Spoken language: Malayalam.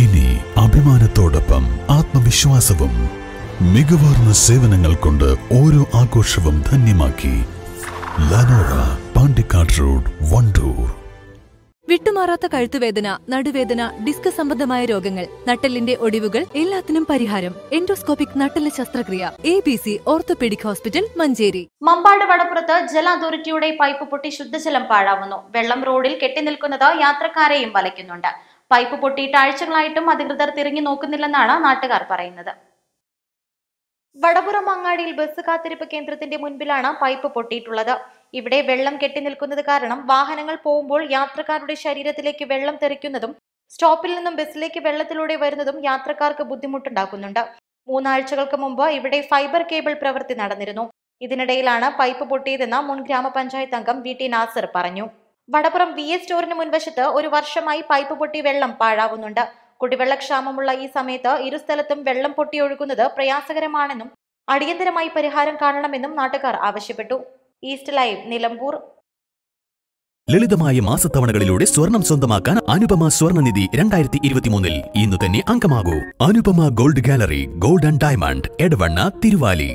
ഇനി അഭിമാനത്തോടൊപ്പം ആത്മവിശ്വാസവും മികവാർന്ന സേവനങ്ങൾ കൊണ്ട് ഓരോ ആഘോഷവും ധന്യമാക്കി ലനോറ പാണ്ടിക്കാട് റോഡ് വണ്ടൂർ. വിട്ടുമാറാത്ത കഴുത്തുവേദന നടുവേദന ഡിസ്ക് സംബന്ധമായ രോഗങ്ങൾ നട്ടലിന്റെ ഒടിവുകൾ എല്ലാത്തിനും പരിഹാരം. എൻഡോസ്കോപ്പിക് നട്ടൽ ശസ്ത്രക്രിയ A B C orthopaedic hospital Manjeri. Mambad വടപ്പുറത്ത് ജല അതോറിറ്റിയുടെ പൈപ്പ് പൊട്ടി ശുദ്ധജലം പാഴാവുന്നു. വെള്ളം റോഡിൽ കെട്ടിനിൽക്കുന്നത് യാത്രക്കാരെയും വലയ്ക്കുന്നുണ്ട്. പൈപ്പ് പൊട്ടിയിട്ട് ആഴ്ചകളായിട്ടും അധികൃതർ തിരിഞ്ഞു നോക്കുന്നില്ലെന്നാണ് നാട്ടുകാർ പറയുന്നത്. വടപുറം അങ്ങാടിയിൽ ബസ് കാത്തിരിപ്പ് കേന്ദ്രത്തിന്റെ മുൻപിലാണ് പൈപ്പ് പൊട്ടിയിട്ടുള്ളത്. ഇവിടെ വെള്ളം കെട്ടി നിൽക്കുന്നത് കാരണം വാഹനങ്ങൾ പോകുമ്പോൾ യാത്രക്കാരുടെ ശരീരത്തിലേക്ക് വെള്ളം തെറിക്കുന്നതും സ്റ്റോപ്പിൽ നിന്നും ബസ്സിലേക്ക് വെള്ളത്തിലൂടെ വരുന്നതും യാത്രക്കാർക്ക് ബുദ്ധിമുട്ടുണ്ടാക്കുന്നുണ്ട്. മൂന്നാഴ്ചകൾക്ക് മുമ്പ് ഇവിടെ ഫൈബർ കേബിൾ പ്രവൃത്തി നടന്നിരുന്നു. ഇതിനിടയിലാണ് പൈപ്പ് പൊട്ടിയതെന്ന് മുൻ ഗ്രാമപഞ്ചായത്ത് അംഗം വി ടി നാസർ പറഞ്ഞു. വടപ്പുറം വി എസ് സ്റ്റോറിന് മുൻവശത്ത് ഒരു വർഷമായി പൈപ്പ് പൊട്ടി വെള്ളം പാഴാവുന്നുണ്ട്. കുടിവെള്ളക്ഷാമമുള്ള ഈ സമയത്ത് ഇരു സ്ഥലത്തും വെള്ളം പൊട്ടിയൊഴുകുന്നത് പ്രയാസകരമാണെന്നും അടിയന്തരമായി പരിഹാരം കാണണമെന്നും നാട്ടുകാർ ആവശ്യപ്പെട്ടു. East Live Nilambur. ലളിതമായ മാസത്തവണകളിലൂടെ സ്വർണം സ്വന്തമാക്കാൻ അനുപമ സ്വർണനിധി രണ്ടായിരത്തി ഇരുപത്തിമൂന്നിൽ ഇന്ന് തന്നെ അംഗമാകൂ. Anupama gold gallery gold and diamond Edavanna Thiruvali.